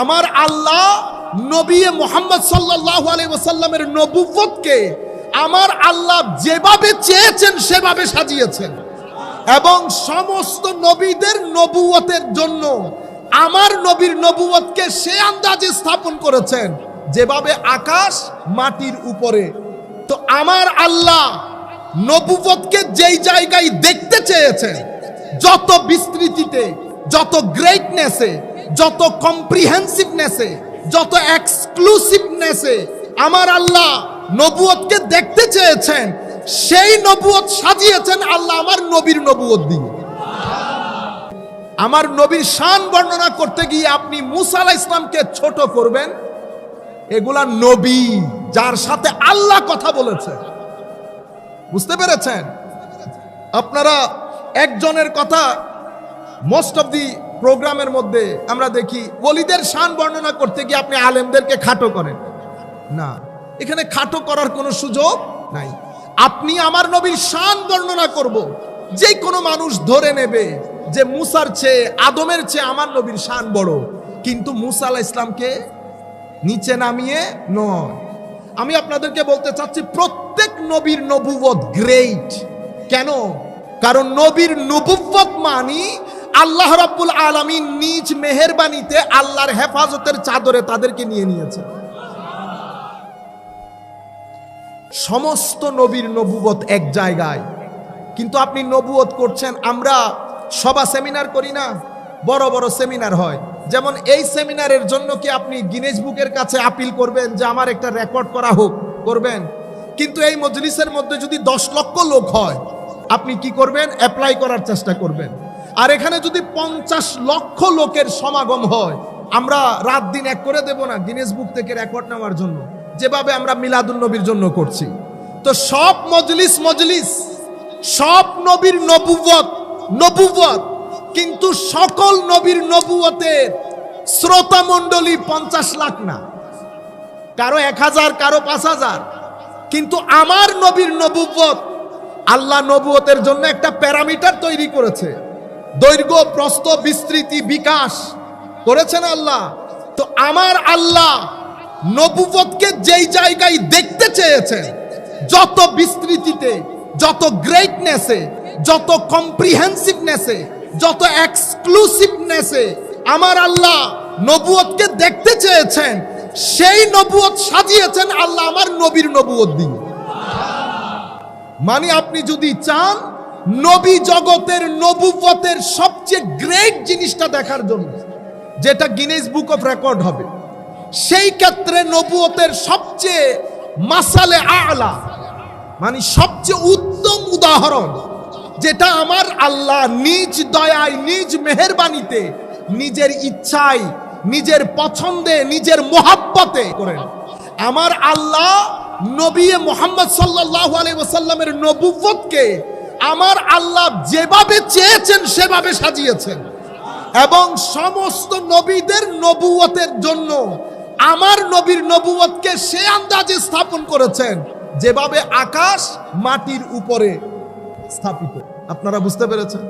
আমার আল্লাহ নবী মোহাম্মদ সাল্লাহ আলী ওসাল্লামের নবুবতকে আমার আল্লাহ যেভাবে চেয়েছেন, সেভাবে সাজিয়েছেন। এবং সমস্ত নবীদের নবুয়তের জন্য আমার নবীর নবুয়তকে সে আন্দাজে স্থাপন করেছেন, যেভাবে আকাশ মাটির উপরে। তো আমার আল্লাহ নবুবতকে যেই জায়গায় দেখতে চেয়েছেন, যত বিস্তৃতিতে, যত গ্রেটনেসে যত কম্প্রিহেন্সিভনেসে যত এক্সক্লুসিভনেসে আমার আল্লাহ নবুয়তকে দেখতে চেয়েছেন, সেই নবুয়ত সাজিয়েছেন আল্লাহ আমার নবীর নবুয়ত দিয়ে। আমার নবীর শান বর্ণনা করতে গিয়ে আপনি মুসা আলাহ ইসলামকে ছোট করবেন, এগুলা নবী যার সাথে আল্লাহ কথা বলেছে বুঝতে পেরেছেন? আপনারা একজনের কথা মোস্ট অফ দি প্রোগ্রামের মধ্যে আমরা দেখি ওলিদের শান বর্ণনা করতে গিয়ে আপনি আলেমদেরকে খাটো করেন। না, এখানে খাটো করার কোনো সুযোগ নাই। আপনি আমার নবীর শান বর্ণনা করব। যে কোনো মানুষ ধরে নেবে যে মুসার চেয়ে, আদমের চেয়ে আমার নবীর শান বড়। কিন্তু মুসা আলাহ ইসলামকে নিচে নামিয়ে নয়। আমি আপনাদেরকে বলতে চাচ্ছি, প্রত্যেক নবীর নবুবত গ্রেট কেন? কারণ নবীর নবুবত মানি আল্লাহ রাব্বুল আলামিন নিজ মেহেরবানিতে আল্লাহর হেফাজতের চাদরে তাদেরকে নিয়ে নিয়েছে সমস্ত নবীর নবুবত এক জায়গায়। কিন্তু আপনি নবুয়ত করছেন, আমরা সভা সেমিনার করি না, বড় বড় সেমিনার হয়। যেমন এই সেমিনারের জন্য কি আপনি গিনেজ বুকের কাছে আপিল করবেন যে আমার একটা রেকর্ড করা হোক, করবেন? কিন্তু এই মজলিসের মধ্যে যদি দশ লক্ষ লোক হয়, আপনি কি করবেন? অ্যাপ্লাই করার চেষ্টা করবেন। আর এখানে যদি পঞ্চাশ লক্ষ লোকের সমাগম হয়, আমরা রাত দিন এক করে দেব না গিনেস বুক থেকে রেকর্ড নেওয়ার জন্য। যেভাবে আমরা মিলাদুল নবীর জন্য করছি। তো সব মজলিস মজলিস, সব নবীর নবুবত নবুবত কিন্তু সকল নবীর নবুয়তের শ্রোতা মণ্ডলী পঞ্চাশ লাখ না। কারও এক হাজার, কারও পাঁচ হাজার। কিন্তু আমার নবীর নবুবত আল্লাহ নবুয়তের জন্য একটা প্যারামিটার তৈরি করেছে। দৈর্ঘ্য, প্রস্থ, বিস্তৃতি, বিকাশ। করেছেন আল্লাহ। তো আমার আল্লাহ নবুবতকে যেই জায়গায় দেখতে চেয়েছেন, যত বিস্তৃতিতে, যত গ্রেটনেসে যত কম্প্রিহেন্সিভনেসে যত এক্সক্লুসিভনেসে আমার আল্লাহ নবুয়তকে দেখতে চেয়েছেন, সেই নবুয়ত সাজিয়েছেন আল্লাহ আমার নবীর নবুয়ত দিয়ে। মানে আপনি যদি চান নবী জগতের নবুবতের সবচেয়ে গ্রেট জিনিসটা দেখার জন্য, যেটা গিনেস বুক অফ রেকর্ড হবে, সেই ক্ষেত্রে নবুয়তের সবচেয়ে মাসালে আলা মানে সবচেয়ে উত্তম উদাহরণ, যেটা আমার আল্লাহ নিজ দয়ায়, নিজ মেহেরবানিতে নিজের ইচ্ছায়, নিজের পছন্দে, নিজের মোহাব্বতে করেন। আমার আল্লাহ নবী মোহাম্মদ সাল্লাহ আলী ওসাল্লামের নবুবতকে আমার আল্লাহ যেভাবে চেয়েছেন, সেভাবে সাজিয়েছেন। এবং সমস্ত নবীদের নবুয়তের জন্য আমার নবীর নবুয়তকে সে আন্দাজে স্থাপন করেছেন, যেভাবে আকাশ মাটির উপরে স্থাপিত। আপনারা বুঝতে পেরেছেন?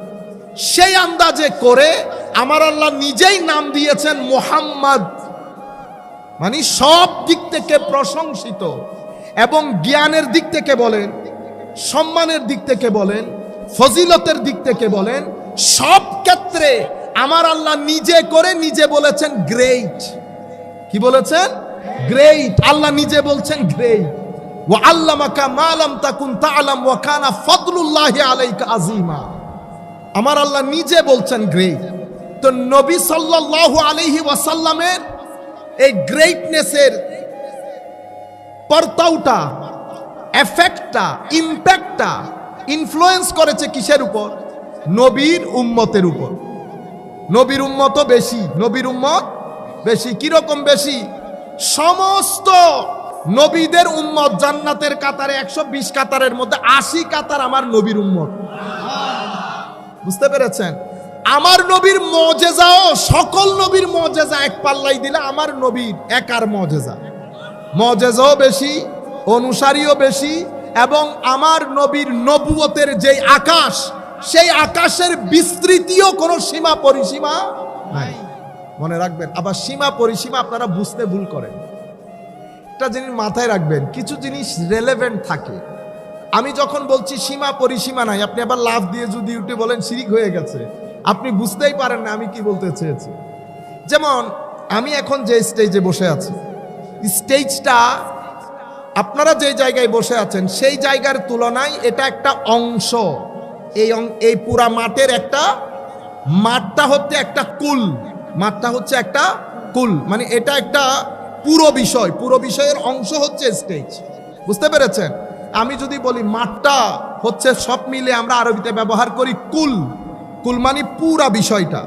সেই আন্দাজে করে আমার আল্লাহ নিজেই নাম দিয়েছেন মোহাম্মদ। মানে সব দিক থেকে প্রশংসিত এবং জ্ঞানের দিক থেকে বলেন সম্মানের দিক থেকে বলেন, ফজিলতের দিক থেকে বলেন, সব ক্ষেত্রে আমার আল্লাহ নিজে করে নিজে বলেছেন গ্রেট কি বলেছেন? গ্রেট আল্লাহ নিজে বলছেন গ্রেট ওয়া আল্লামাকা মা লাম তাকুন তাআলাম ওয়া কানা ফাদলুল্লাহি আলাইকা আযীমা। আমার আল্লাহ নিজে বলছেন গ্রেট তো নবী সাল্লাল্লাহু আলাইহি ওয়াসাল্লামের এই গ্রেটনেসের পর্তাউটা এফেক্টটা ইম্প্যাক্টটা ইনফ্লুয়েন্স করেছে কিসের উপর? নবীর উম্মতের উপর। নবীর উম্মত বেশি, নবীর উম্মত বেশি। কীরকম বেশি? সমস্ত নবীদের উম্মত জান্নাতের কাতারে, একশো বিশ কাতারের মধ্যে আশি কাতার আমার নবীর উম্মত। বুঝতে পেরেছেন? আমার নবীর মজেজাও, সকল নবীর মজেজা এক পাল্লাই দিলে আমার নবীর একার মজেজা। মজেজাও বেশি অনুসারীও বেশি এবং আমার নবীর নবুয়তের যেই আকাশ, সেই আকাশের বিস্তৃতিও কোনো সীমা পরিসীমা নাই। মনে রাখবেন, আবার সীমা পরিসীমা আপনারা বুঝতে ভুল করেন। একটা জিনিস মাথায় রাখবেন, কিছু জিনিস রেলেভেন্ট থাকে। আমি যখন বলছি সীমা পরিসীমা নাই, আপনি আবার লাভ দিয়ে যদি উঠে বলেন শিরিক হয়ে গেছে। আপনি বুঝতেই পারেন না আমি কি বলতে চেয়েছি। যেমন, আমি এখন যে স্টেজে বসে আছি স্টেজটা আপনারা যে জায়গায় বসে আছেন, সেই জায়গার তুলনায় এটা একটা অংশ। এই এই পুরা মাঠের একটা, মাঠটা হচ্ছে একটা কুল। মাঠটা হচ্ছে একটা কুল। মানে এটা একটা পুরো বিষয়। পুরো বিষয়ের অংশ হচ্ছে স্টেজ বুঝতে পেরেছেন? আমি যদি বলি মাঠটা হচ্ছে সব মিলে আমরা আরবিতে ব্যবহার করি কুল। কুল মানে পুরা বিষয়টা।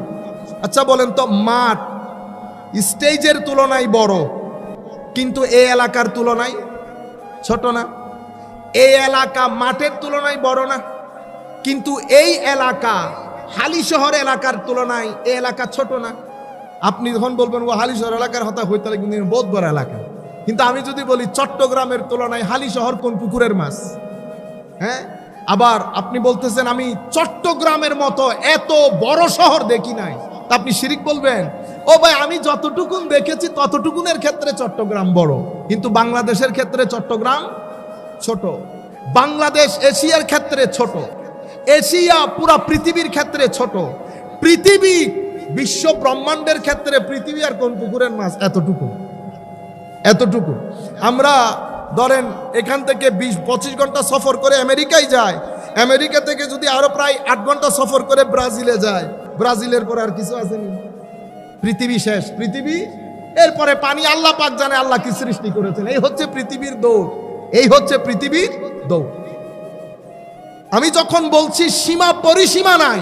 আচ্ছা বলেন তো মাঠ স্টেজের তুলনায় বড়, কিন্তু এই এলাকার তুলনায় ছোট না। এই এলাকা মাঠের তুলনায় বড় না। কিন্তু এই এলাকা হালি শহর এলাকার তুলনায় এই এলাকা ছোট না। আপনি যখন বলবেন, ও হালি শহর এলাকার হতা হইতে কিন্তু বোধ বড় এলাকা। কিন্তু আমি যদি বলি, চট্টগ্রামের তুলনায় হালি শহর কোন পুকুরের মাছ? হ্যাঁ? আবার আপনি বলতেছেন, আমি চট্টগ্রামের মতো এত বড় শহর দেখি নাই। তা আপনি শিরিক বলবেন? ও ভাই, আমি যতটুকুন দেখেছি, ততটুকুনের ক্ষেত্রে চট্টগ্রাম বড়। কিন্তু বাংলাদেশের ক্ষেত্রে চট্টগ্রাম ছোট। বাংলাদেশ এশিয়ার ক্ষেত্রে ছোট। এশিয়া পুরা পৃথিবীর ক্ষেত্রে ছোট। পৃথিবী বিশ্ব ব্রহ্মাণ্ডের ক্ষেত্রে পৃথিবী আর কোন পুকুরের মাছ? এতটুকু এতটুকু আমরা ধরেন এখান থেকে বিশ, পঁচিশ ঘণ্টা সফর করে আমেরিকায় যায় আমেরিকা থেকে যদি আরও প্রায় আট ঘণ্টা সফর করে ব্রাজিলে যায় ব্রাজিলের পরে আর কিছু আসেনি। পৃথিবী শেষ, পৃথিবী? এরপরে পানি আল্লাহ পাক জানে আল্লাহ কি সৃষ্টি করেছেন। এই হচ্ছে পৃথিবীর দৌড়। এই হচ্ছে পৃথিবীর দৌড়। আমি যখন বলছি সীমা পরিসীমা নাই,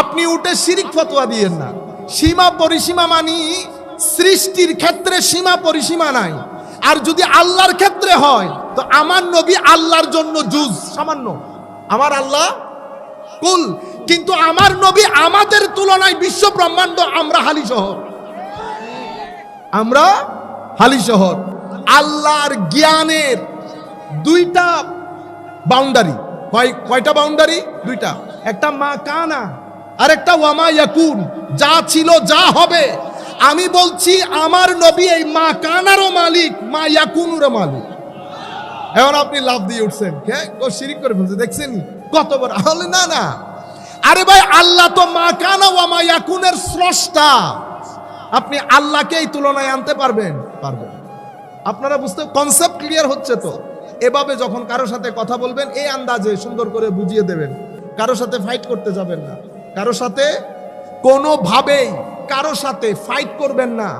আপনি উঠে শিরিক ফতোয়া দিয়েন না। সীমা পরিসীমা মানি সৃষ্টির ক্ষেত্রে সীমা পরিসীমা নাই। আর যদি আল্লাহর ক্ষেত্রে হয়, তো আমার নবী আল্লাহর জন্য জুজ সামান্য। আমার আল্লাহ কুল। কিন্তু আমার নবী আমাদের তুলনায় বিশ্ব ব্রহ্মাণ্ড আমরা হালি শহর। আমরা হালি শহর। আল্লাহর জ্ঞানের দুইটা বাউন্ডারি কয়, কয়টা বাউন্ডারি দুইটা। একটা মা কানা আর একটা ওয়ামা ইয়াকুন। যা ছিল, যা হবে। আমি বলছি, আমার নবী এই মা কানারও মালিক, মা ইয়াকুনুরও মালিক। এখন আপনি লাভ দিয়ে উঠছেন। হ্যাঁ ও শিরিক করে ফেলছে দেখছেন কত বড় আহলে না না। আরে ভাই, আল্লাহ তো মা কানা ওয়ামা ইয়াকুনের স্রষ্টা। আপনি আল্লাহকে এই তুলনায় আনতে পারবেন? পারবেন। আপনারা বুঝতে কনসেপ্ট ক্লিয়ার হচ্ছে তো? এভাবে যখন কারোর সাথে কথা বলবেন, এই আন্দাজে সুন্দর করে বুঝিয়ে দেবেন। কারোর সাথে ফাইট করতে যাবেন না। কারোর সাথে কোনোভাবেই কারোর সাথে ফাইট করবেন না।